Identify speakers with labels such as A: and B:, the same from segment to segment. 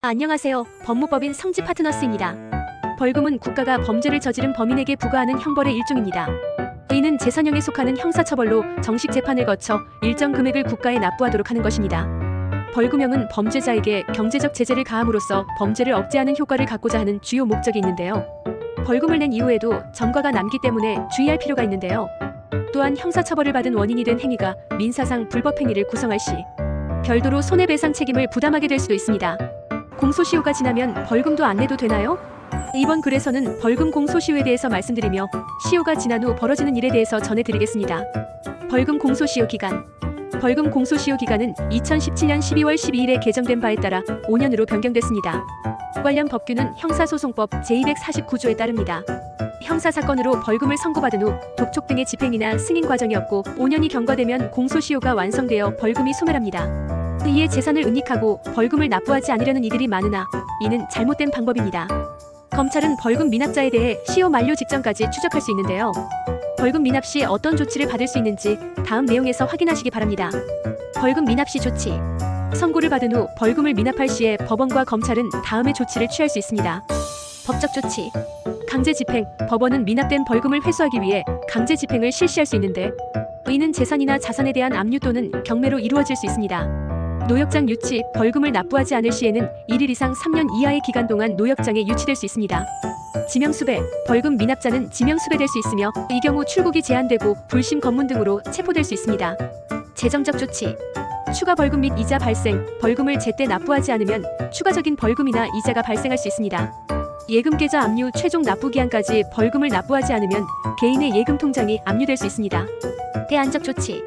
A: 안녕하세요. 법무법인 성지 파트너스입니다. 벌금은 국가가 범죄를 저지른 범인에게 부과하는 형벌의 일종입니다. 이는 재산형에 속하는 형사처벌로 정식 재판을 거쳐 일정 금액을 국가에 납부하도록 하는 것입니다. 벌금형은 범죄자에게 경제적 제재를 가함으로써 범죄를 억제하는 효과를 갖고자 하는 주요 목적이 있는데요. 벌금을 낸 이후에도 전과가 남기 때문에 주의할 필요가 있는데요. 또한 형사처벌을 받은 원인이 된 행위가 민사상 불법행위를 구성할 시 별도로 손해배상 책임을 부담하게 될 수도 있습니다. 공소시효가 지나면 벌금도 안 내도 되나요? 이번 글에서는 벌금 공소시효에 대해서 말씀드리며 시효가 지난 후 벌어지는 일에 대해서 전해드리겠습니다. 벌금 공소시효 기간 벌금 공소시효 기간은 2017년 12월 12일에 개정된 바에 따라 5년으로 변경됐습니다. 관련 법규는 형사소송법 제249조에 따릅니다. 형사사건으로 벌금을 선고받은 후 독촉 등의 집행이나 승인 과정이 없고 5년이 경과되면 공소시효가 완성되어 벌금이 소멸합니다. 이에 재산을 은닉하고 벌금을 납부하지 않으려는 이들이 많으나 이는 잘못된 방법입니다. 검찰은 벌금 미납자에 대해 시효 만료 직전까지 추적할 수 있는데요. 벌금 미납 시 어떤 조치를 받을 수 있는지 다음 내용에서 확인하시기 바랍니다. 벌금 미납 시 조치. 선고를 받은 후 벌금을 미납할 시에 법원과 검찰은 다음의 조치를 취할 수 있습니다. 법적 조치. 강제 집행. 법원은 미납된 벌금을 회수하기 위해 강제 집행을 실시할 수 있는데 이는 재산이나 자산에 대한 압류 또는 경매로 이루어질 수 있습니다. 노역장 유치, 벌금을 납부하지 않을 시에는 1일 이상 3년 이하의 기간 동안 노역장에 유치될 수 있습니다. 지명수배, 벌금 미납자는 지명수배될 수 있으며 이 경우 출국이 제한되고 불심 검문 등으로 체포될 수 있습니다. 재정적 조치, 추가 벌금 및 이자 발생, 벌금을 제때 납부하지 않으면 추가적인 벌금이나 이자가 발생할 수 있습니다. 예금 계좌 압류 최종 납부 기한까지 벌금을 납부하지 않으면 개인의 예금 통장이 압류될 수 있습니다. 대안적 조치,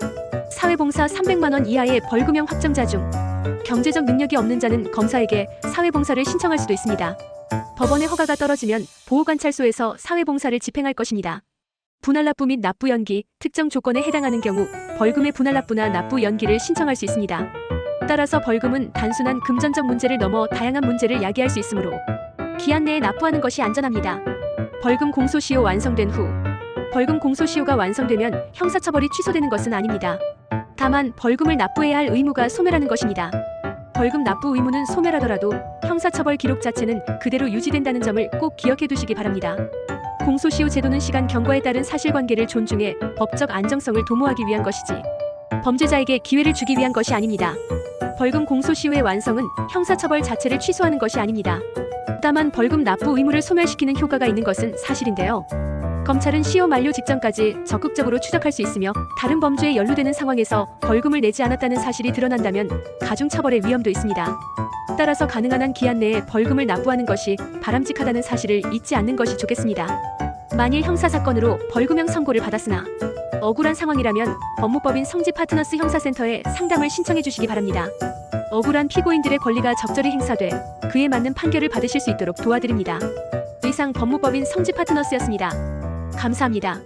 A: 사회봉사 300만 원 이하의 벌금형 확정자 중 경제적 능력이 없는 자는 검사에게 사회봉사를 신청할 수도 있습니다. 법원의 허가가 떨어지면 보호관찰소에서 사회봉사를 집행할 것입니다. 분할납부 및 납부 연기, 특정 조건에 해당하는 경우 벌금의 분할납부나 납부 연기를 신청할 수 있습니다. 따라서 벌금은 단순한 금전적 문제를 넘어 다양한 문제를 야기할 수 있으므로 기한 내에 납부하는 것이 안전합니다. 벌금 공소시효 완성된 후 벌금 공소시효가 완성되면 형사처벌이 취소되는 것은 아닙니다. 다만 벌금을 납부해야 할 의무가 소멸하는 것입니다. 벌금 납부 의무는 소멸하더라도 형사처벌 기록 자체는 그대로 유지된다는 점을 꼭 기억해 두시기 바랍니다. 공소시효 제도는 시간 경과에 따른 사실관계를 존중해 법적 안정성을 도모하기 위한 것이지 범죄자에게 기회를 주기 위한 것이 아닙니다. 벌금 공소시효의 완성은 형사처벌 자체를 취소하는 것이 아닙니다. 다만 벌금 납부 의무를 소멸시키는 효과가 있는 것은 사실인데요. 검찰은 시효 만료 직전까지 적극적으로 추적할 수 있으며 다른 범죄에 연루되는 상황에서 벌금을 내지 않았다는 사실이 드러난다면 가중처벌의 위험도 있습니다. 따라서 가능한 한 기한 내에 벌금을 납부하는 것이 바람직하다는 사실을 잊지 않는 것이 좋겠습니다. 만일 형사사건으로 벌금형 선고를 받았으나 억울한 상황이라면 법무법인 성지 파트너스 형사센터에 상담을 신청해 주시기 바랍니다. 억울한 피고인들의 권리가 적절히 행사돼 그에 맞는 판결을 받으실 수 있도록 도와드립니다. 이상 법무법인 성지 파트너스였습니다. 감사합니다.